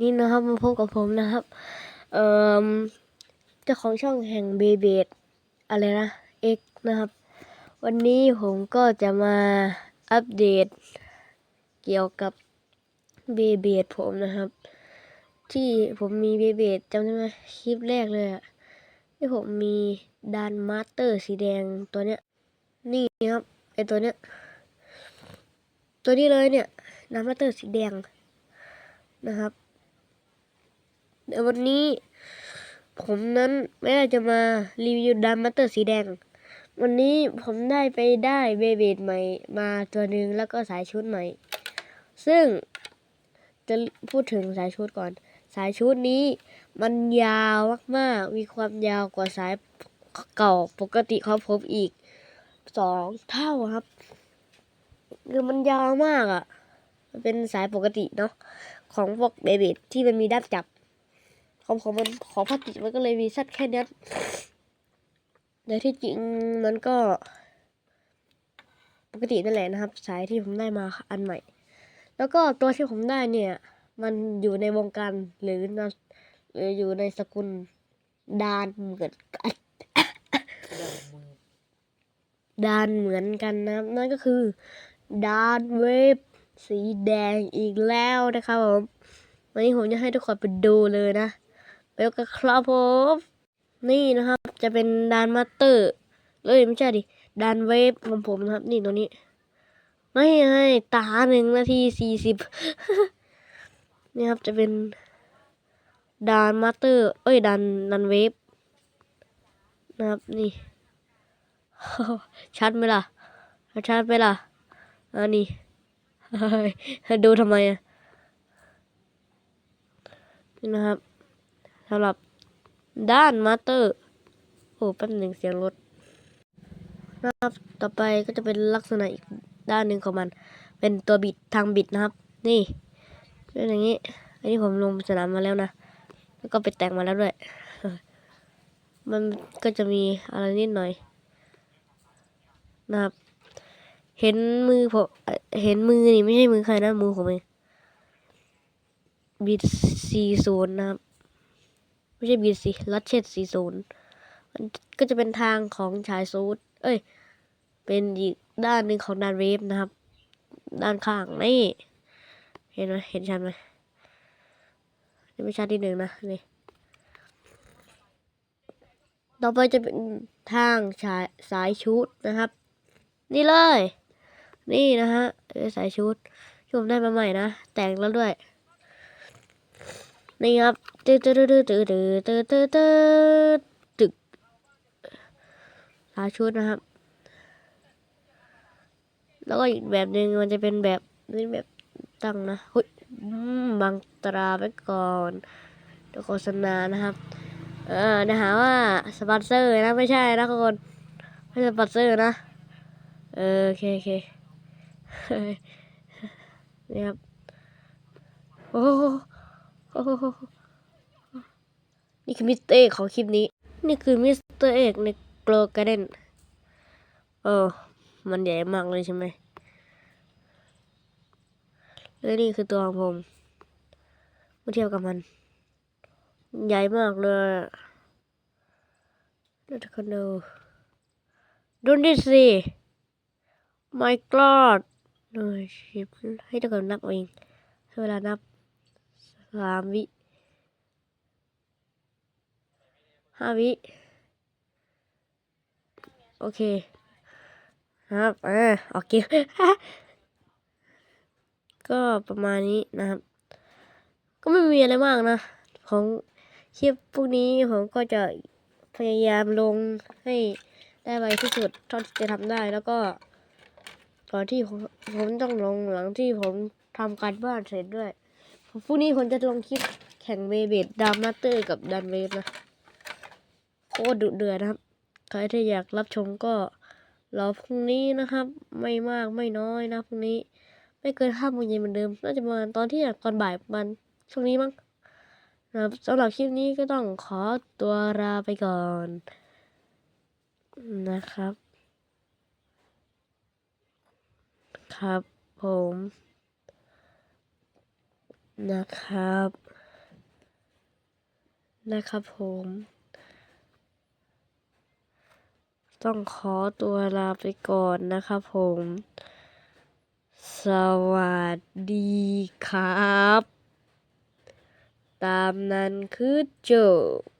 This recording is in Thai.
นี่นะครับมาพบกับผมนะครับ เอ่อเจ้าของช่องแห่งเบเบดอะไรนะ X นะครับ วันนี้ผมก็จะมาอัปเดต เกี่ยวกับเบเบดผมนะครับ ที่ผมมีเบเบดจำได้ไหมคลิปแรกเลยอะที่ผมมีดานมาสเตอร์สีแดงตัวเนี้ย นี่ครับไอตัวเนี้ย ตัวนี้เลยเนี่ยดานมาสเตอร์สีแดงนะครับ เดี๋ยววันนี้ ผมนั้นไม่ได้จะมารีวิวดัมมัตเตอร์สีแดง วันนี้ผมได้ไปได้เบเบดใหม่มาตัวหนึ่งแล้วก็สายชุดใหม่ ซึ่งจะพูดถึงสายชุดก่อน สายชุดนี้มันยาวมากๆ มีความยาวกว่าสายเก่าปกติของผมอีกสองเท่าครับคือมันยาวมากอะ่ะ มันเป็นสายปกติเนาะของพวกเบเบดที่มันมีด้ามจับ ของผมมันของพลาสติกมันก็เลยมีสั้นแค่นี้แต่ที่จริงมันก็ ปกตินั่นแหละนะครับ สายที่ผมได้มาอันใหม่ แล้วก็ตัวที่ผมได้เนี่ย มันอยู่ในวงการหรือนะหรืออยู่ในสกุลดานเหมือนกันดานเหมือนกันนะครับนั่นก็คือดานเวฟสีแดงอีกแล้วนะครับผมวันนี้ผมจะให้ทุกคนไปดูเลยนะ ไปกันครับผมนี่นะครับ จะเป็นดานมาสเตอร์เลยไม่ใช่ดิดานเวฟของผมนะครับ นี่ตัวนี้ ไม่ให้ตาหนึ่งนาทีสี่สิบนี่ครับจะเป็นดานมาสเตอร์ เอ้ยดานดานเวฟนะครับนี่ชัดไหมล่ะชัดไหมล่ะอันนี้ดูทำไมอะนี่นะครับ สำหรับด้านมาสเตอร์โอ้แป๊บหนึ่งเสียงรถนะครับต่อไปก็จะเป็นลักษณะอีกด้านหนึ่งของมัน เป็นตัวบิดทางบิดนะครับ นี่เป็นอย่างนี้อันนี้ผมลงสนามมาแล้วนะแล้วก็ไปแต่งมาแล้วด้วย มันก็จะมีอะไรนิดหน่อย นะครับ เห็นมือผมเห็นมือนี่ไม่ใช่มือใครนะมือผมเองบีดสี่ศูนย์นะครับ ไม่ใช่บีดสิลัดเชดสี่ศูนย์มันก็จะเป็นทางของชายซูดเอ้ย เป็นอีกด้านหนึ่งของดานเวฟนะครับ ด้านข้างนี่ เห็นไหมเห็นชัดไหมนี่ไม่ชัดที่หนึ่งนะนี่ต่อไปจะเป็นทางชายสายชุดนะครับ นี่เลย นี่นะฮะสายชุดที่ผมได้มาใหม่นะ แต่งแล้วด้วย นี่ครับตื้อตื้อตื้อตื้อตื้อตื้อตื้อตื้อตึกสายชุดนะครับ แล้วก็อีกแบบหนึ่งมันจะเป็นแบบนี่แบบตั้งนะเฮ้ยอืมบังตราไว้ก่อนเดี๋ยวโฆษณานะครับเออเดี๋ยวหาว่าสปอนเซอร์นะไม่ใช่นะทุกคนไม่ใช่สปอนเซอร์นะเออโอเคโอเคนี่ครับโอ้ นี่คือมิสเตอร์เอกของคลิปนี้ นี่คือมิสเตอร์เอกในโกลการ์เดนเออ มันใหญ่มากเลยใช่ไหม แล้วนี่คือตัวของผมเมื่อเทียบกับมัน ใหญ่มากเลยแล้ทุกคนดูดูนี่สิ my god เออชิบให้ทุกคนนับเอาเองให้เวลานับ สามวิห้าวิ โอเค ครับอ่าโอเคก็ประมาณนี้นะครับ ก็ไม่มีอะไรมากนะของคลิปพวกนี้ผมก็จะพยายามลงให้ได้ไวที่สุดเท่าที่จะทำได้แล้วก็ก่อนที่ผมผมต้องลงหลังที่ผมทำการบ้านเสร็จด้วย พรุ่งนี้ผมจะลงคลิปแข่งเวเบดดามมาเตอร์กับดันเวฟนะโคตรดุเดือดนะครับ ใครที่อยากรับชมก็รอพรุ่งนี้นะครับ ไม่มากไม่น้อยนะพรุ่งนี้ ไม่เกินห้าโมงเย็นเหมือนเดิม น่าจะประมาณตอนที่ก่อนบ่ายประมาณช่วงนี้มั้งนะครับสำหรับคลิปนี้ก็ต้องขอตัวลาไปก่อนนะครับ ครับผม นะครับ นะครับผม ต้องขอตัวลาไปก่อนนะครับผม สวัสดีครับ ตามนั้นคือจบ